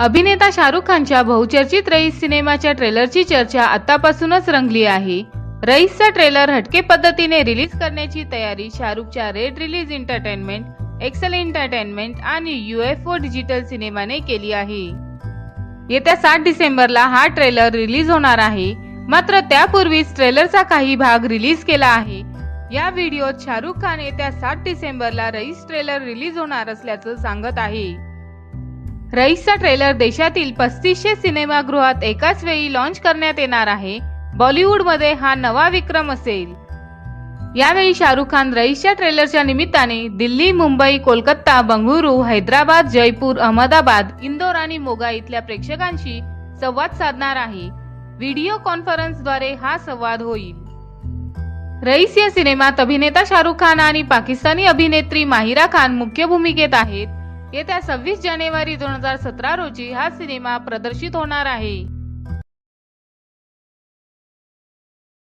अभिनेता शाहरुख खानच्या बहुचर्चित रईस सिनेमाच्या ट्रेलरची चर्चा आतापासूनच रंगली आहे. रईसचा ट्रेलर हटके पद्धतीने रिलीज करण्याची तयारी शाहरुखच्या Raid release entertainment Excel entertainment आणि युएफओ डिजिटल सिनेमाने केली आहे. येत्या सात डिसेंबरला हा ट्रेलर रिलीज होणार आहे. मात्र त्यापूर्वीच ट्रेलरचा काही भाग रिलीज केला आहे. या व्हिडिओत शाहरुख खान येत्या सात डिसेंबरला रईस ट्रेलर रिलीज होणार असल्याचं सांगत आहे. रईसचा ट्रेलर देशातील पस्तीसशे सिनेमागृहात एकाच वेळी लॉन्च करण्यात येणार आहे. बॉलिवूडमध्ये हा नवा विक्रम असेल. यावेळी शाहरुख खान रईसच्या ट्रेलरच्या निमित्ताने दिल्ली मुंबई कोलकाता बंगळुरू हैदराबाद जयपूर अहमदाबाद इंदोर आणि मोगा इथल्या प्रेक्षकांशी संवाद साधणार आहे. व्हिडिओ कॉन्फरन्सद्वारे हा संवाद होईल. रईस या सिनेमात अभिनेता शाहरुख खान आणि पाकिस्तानी अभिनेत्री माहिरा खान मुख्य भूमिकेत आहेत. येत्या सव्वीस जानेवारी दोन हजार सतरा रोजी हा सिनेमा प्रदर्शित होणार आहे.